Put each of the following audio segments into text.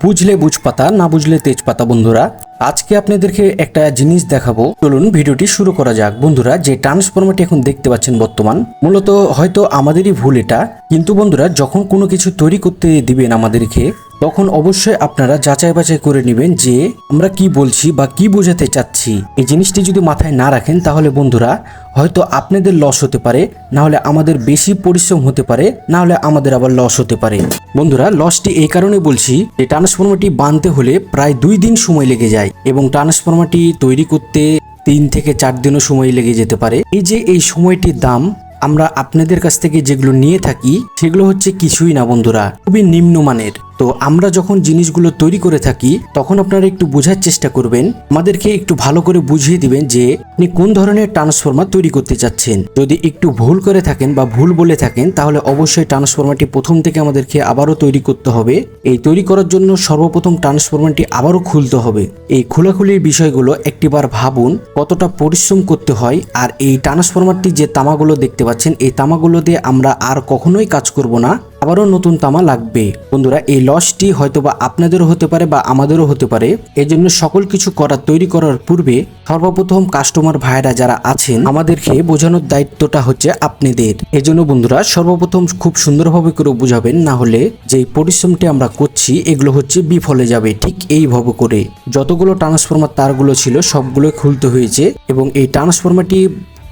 বুঝলে বুঝ পাতা না বুঝলে তেজপাতা বন্ধুরা, আজকে আপনাদেরকে একটা জিনিস দেখাবো। চলুন ভিডিওটি শুরু করা যাক। বন্ধুরা, যে ট্রান্সফরমারটি এখন দেখতে পাচ্ছেন বর্তমান, মূলত হয়তো আমাদেরই ভুল এটা, কিন্তু বন্ধুরা, যখন কোনো কিছু তৈরি করতে দিবেন আমাদেরকে তখন অবশ্যই আপনারা যাচাই বাছাই করে নেবেন যে আমরা কি বলছি বা কি বোঝাতে চাচ্ছি। এই জিনিসটি যদি মাথায় না রাখেন, তাহলে বন্ধুরা, হয়তো আপনাদের লস হতে পারে, না হলে আমাদের বেশি পরিশ্রম হতে পারে, না হলে আমাদের আবার লস হতে পারে। বন্ধুরা, লসটি এই কারণে বলছি যে, ট্রান্সফর্মারটি বানতে হলে প্রায় দুই দিন সময় লেগে যায় এবং ট্রান্সফর্মারটি তৈরি করতে তিন থেকে চার দিনও সময় লেগে যেতে পারে। এই যে এই সময়টির দাম, আমরা আপনাদের কাছ থেকে যেগুলো নিয়ে থাকি, সেগুলো হচ্ছে কিছুই না বন্ধুরা, খুবই নিম্নমানের। তো আমরা যখন জিনিসগুলো তৈরি করে থাকি, তখন আপনারা একটু বোঝার চেষ্টা করবেন। আমাদেরকে একটু ভালো করে বুঝিয়ে দিবেন যে, আপনি কোন ধরনের ট্রান্সফর্মার তৈরি করতে চাচ্ছেন। যদি একটু ভুল করে থাকেন বা ভুল বলে থাকেন, তাহলে অবশ্যই ট্রান্সফর্মারটি প্রথম থেকে আমাদেরকে আবারও তৈরি করতে হবে। এই তৈরি করার জন্য সর্বপ্রথম ট্রান্সফর্মারটি আবারও খুলতে হবে। এই খোলাখুলির বিষয়গুলো একটিবার ভাবুন, কতটা পরিশ্রম করতে হয়। আর এই ট্রান্সফরমারটি যে তামাগুলো দেখতে পাচ্ছেন, এই তামাগুলো দিয়ে আমরা আর কখনোই কাজ করব না। আবারও নতুন তামা লাগবে। বন্ধুরা, এই লসটি হয়তোবা আপনাদেরও হতে পারে বা আমাদেরও হতে পারে। এই জন্য সকল কিছু করার তৈরি করার পূর্বে সর্বপ্রথম কাস্টমার ভাইরা যারা আছেন, আমাদেরকে বোঝানোর দায়িত্বটা হচ্ছে আপনাদের। এই জন্য বন্ধুরা, সর্বপ্রথম খুব সুন্দরভাবে করে বুঝাবেন, না হলে যে পরিশ্রমটি আমরা করছি, এগুলো হচ্ছে বিফলে যাবে। ঠিক এইভাবে করে যতগুলো ট্রান্সফরমার তারগুলো ছিল সবগুলো খুলতে হয়েছে এবং এই ট্রান্সফরমারটি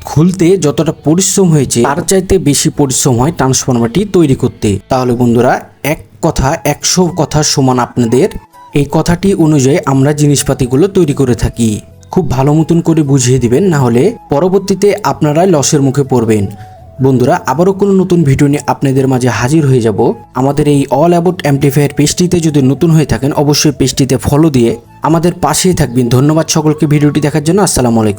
খুলতে যতটা পরিশ্রম হয়েছে, তার চাইতে বেশি পরিশ্রম হয় ট্রান্সফরমারটি তৈরি করতে। তাহলে বন্ধুরা, এক কথা, একশো কথা সমান আপনাদের। এই কথাটি অনুযায়ী আমরা জিনিসপাতিগুলো তৈরি করে থাকি। খুব ভালো মতন করে বুঝিয়ে দিবেন, না হলে পরবর্তীতে আপনারাই লসের মুখে পড়বেন। বন্ধুরা, আবারও কোনো নতুন ভিডিও নিয়ে আপনাদের মাঝে হাজির হয়ে যাব। আমাদের এই অল অ্যাবাউট অ্যাম্পলিফায়ার পেজটিতে যদি নতুন হয়ে থাকেন, অবশ্যই পেজটিতে ফলো দিয়ে আমাদের পাশেই থাকবেন। ধন্যবাদ সকলকে ভিডিওটি দেখার জন্য। আসসালামু আলাইকুম।